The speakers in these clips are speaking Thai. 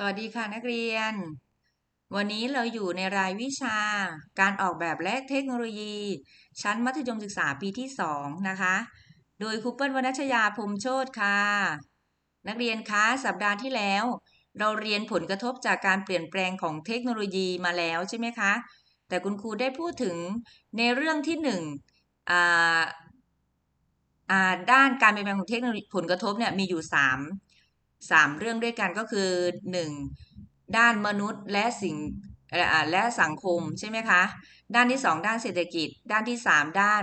สวัสดีค่ะนักเรียน วันนี้เราอยู่ในรายวิชาการออกแบบและเทคโนโลยี ชั้นมัธยมศึกษาปีที่ 2 นะคะ โดยครูเปิ้ลวนัชยาพรมโชตค่ะ นักเรียนคะสัปดาห์ที่แล้ว เราเรียนผลกระทบจากการเปลี่ยนแปลงของเทคโนโลยีมาแล้วใช่ไหมคะ แต่คุณครูได้พูดถึงในเรื่องที่หนึ่งอ่าด้านการเปลี่ยนแปลงของเทคโนโลยีผลกระทบเนี่ยมีอยู่ส สามเรื่องด้วยกันก็คือหนึ่งด้านมนุษย์และสิ่งและสังคมใช่ไหมคะด้านที่สองด้านเศรษฐกิจ ด้านที่สามด้าน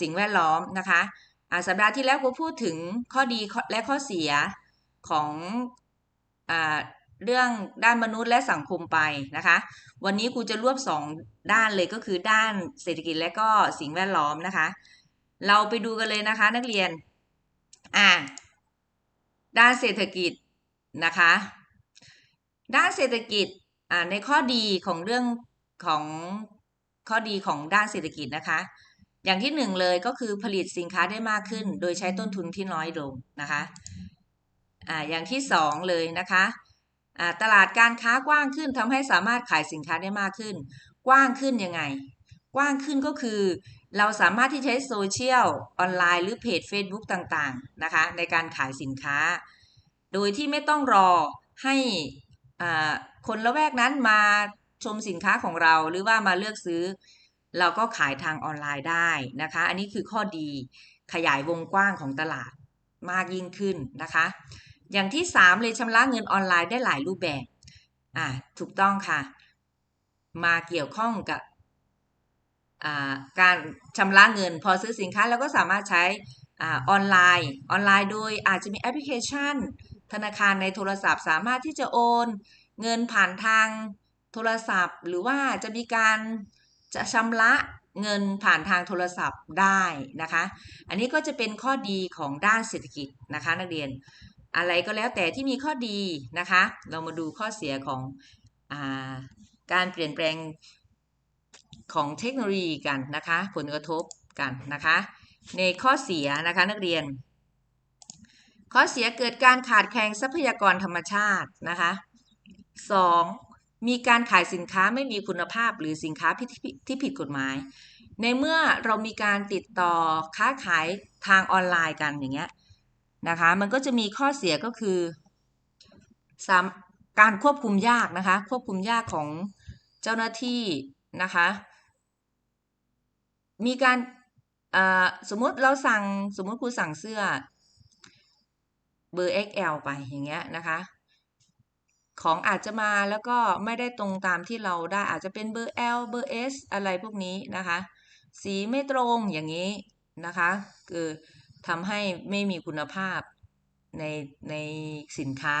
สิ่งแวดล้อมนะคะสัปดาห์ที่แล้วครูพูดถึงข้อดีและข้อเสียของอเรื่องด้านมนุษย์และสังคมไปนะคะ วันนี้ครูจะรวบสองด้านเลยก็คือด้านเศรษฐกิจและก็สิ่งแวดล้อมนะคะ เราไปดูกันเลยนะคะนักเรียน อ่า ด้านเศรษฐกิจนะคะ ด้านเศรษฐกิจอ่าในข้อดีของเรื่องของข้อดีของด้านเศรษฐกิจนะคะ อย่างที่หนึ่งเลยก็คือผลิตสินค้าได้มากขึ้น โดยใช้ต้นทุนที่น้อยลงนะคะอ่าอย่างที่สองเลยนะคะอ่าตลาดการค้ากว้างขึ้นทำให้สามารถขายสินค้าได้มากขึ้น กว้างขึ้นยังไง กว้างขึ้นก็คือ เราสามารถที่ใช้โซเชียลออนไลน์หรือเพจ Facebook ต่างๆนะคะในการขายสินค้า โดยที่ไม่ต้องรอให้อ่าคนละแวกนั้นมาชมสินค้าของเราหรือว่ามาเลือกซื้อ เราก็ขายทางออนไลน์ได้นะคะ อันนี้คือข้อดีขยายวงกว้างของตลาดมากยิ่งขึ้นนะคะ อย่างที่สามเลยชำระเงินออนไลน์ได้หลายรูปแบบอ่าถูกต้องค่ะ มาเกี่ยวข้องกับ การชำระเงิน พอซื้อสินค้าเราก็สามารถใช้ออนไลน์ ออนไลน์โดยอาจจะมีแอปพลิเคชัน ธนาคารในโทรศัพท์สามารถที่จะโอน เงินผ่านทางโทรศัพท์ หรือว่าจะมีการจะชำระเงินผ่านทางโทรศัพท์ได้นะคะ อันนี้ก็จะเป็นข้อดีของด้านเศรษฐกิจนะคะ นักเรียน อะไรก็แล้วแต่ที่มีข้อดีนะคะ เรามาดูข้อเสียของอการเปลี่ยนแปลง ของเทคโนโลยีกันนะคะ ผลกระทบกันนะคะ ในข้อเสียนะคะนักเรียน ข้อเสียเกิดการขาดแคลนทรัพยากรธรรมชาตินะคะ 2. มีการขายสินค้าไม่มีคุณภาพหรือสินค้าที่ที่ผิดกฎหมาย ในเมื่อเรามีการติดต่อค้าขายทางออนไลน์กันอย่างเงี้ยนะคะ มันก็จะมีข้อเสียก็คือสามการควบคุมยากนะคะ ควบคุมยากของเจ้าหน้าที่นะคะ มีการสมมติเราสั่งสมมติครูสั่งเสื้อเบอร์ XL ไปอย่างเงี้ยนะคะของอาจจะมาแล้วก็ไม่ได้ตรงตามที่เราได้อาจจะเป็นเบอร์ L เบอร์ S อะไรพวกนี้นะคะ สีไม่ตรงอย่างนี้นะคะ คือทำให้ไม่มีคุณภาพในในสินค้า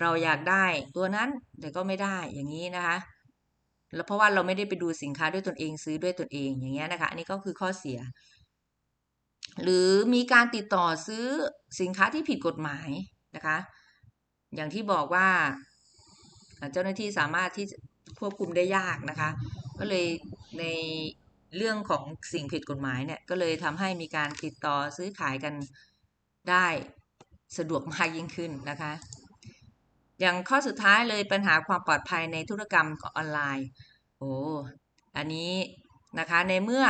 เราอยากได้ตัวนั้นแต่ก็ไม่ได้อย่างนี้นะคะ แล้วเพราะว่าเราไม่ได้ไปดูสินค้าด้วยตนเองซื้อด้วยตนเองอย่างเงี้ยนะคะ อันนี้ก็คือข้อเสีย หรือมีการติดต่อซื้อสินค้าที่ผิดกฎหมายนะคะ อย่างที่บอกว่าเจ้าหน้าที่สามารถที่ควบคุมได้ยากนะคะ ก็เลยในเรื่องของสิ่งผิดกฎหมายเนี่ยก็เลยทำให้มีการติดต่อซื้อขายกันได้สะดวกมากยิ่งขึ้นนะคะ อย่างข้อสุดท้ายเลยปัญหาความปลอดภัยในธุรกรรมออนไลน์ โอ้ อันนี้นะคะในเมื่อ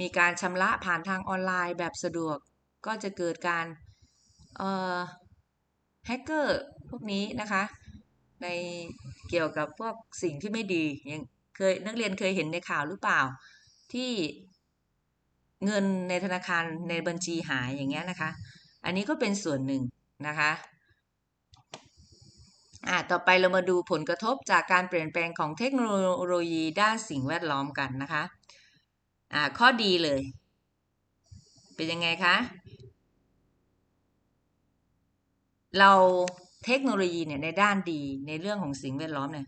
มีการชำระผ่านทางออนไลน์แบบสะดวกก็จะเกิดการเอ่อแฮกเกอร์พวกนี้นะคะ ในเกี่ยวกับพวกสิ่งที่ไม่ดีย่างเคยนักเรียนเคยเห็นในข่าวหรือเปล่า ที่เงินในธนาคารในบัญชีหายอย่างเงี้ยนะคะ อันนี้ก็เป็นส่วนหนึ่งนะคะ อ่าต่อไปเรามาดูผลกระทบจากการเปลี่ยนแปลงของเทคโนโลยีด้านสิ่งแวดล้อมกันนะคะอ่าข้อดีเลย เป็นยังไงคะเราเทคโนโลยีเนี่ยในด้านดีในเรื่องของสิ่งแวดล้อมเนี่ย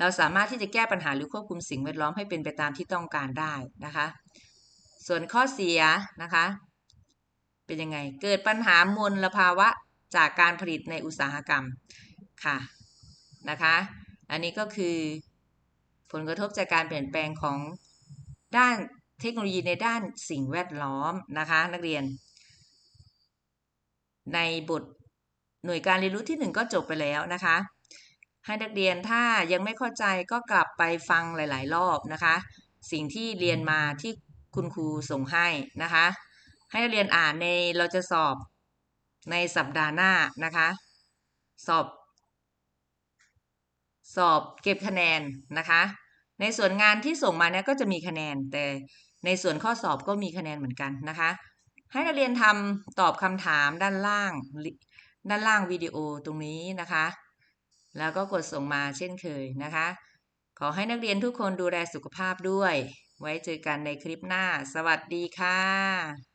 เราสามารถที่จะแก้ปัญหาหรือควบคุมสิ่งแวดล้อมให้เป็นไปตามที่ต้องการได้นะคะ ส่วนข้อเสียนะคะ เป็นยังไง เกิดปัญหามลภาวะจากการผลิตในอุตสาหกรรม ค่ะนะคะ อันนี้ก็คือผลกระทบจากการเปลี่ยนแปลงของด้านเทคโนโลยีในด้านสิ่งแวดล้อมนะคะ นักเรียน ในบทหน่วยการเรียนรู้ที่หนึ่งก็จบไปแล้วนะคะ ให้นักเรียนถ้ายังไม่เข้าใจก็กลับไปฟังหลาย ๆ รอบนะคะ สิ่งที่เรียนมาที่คุณครูส่งให้นะคะ ให้นักเรียนอ่านในเราจะสอบในสัปดาห์หน้านะคะ สอบ สอบเก็บคะแนนนะคะ ในส่วนงานที่ส่งมาเนี่ยก็จะมีคะแนน แต่ในส่วนข้อสอบก็มีคะแนนเหมือนกันนะคะ ให้นักเรียนทำตอบคำถามด้านล่างด้านล่างวิดีโอตรงนี้นะคะ แล้วก็กดส่งมาเช่นเคยนะคะ ขอให้นักเรียนทุกคนดูแลสุขภาพด้วย ไว้เจอกันในคลิปหน้า สวัสดีค่ะ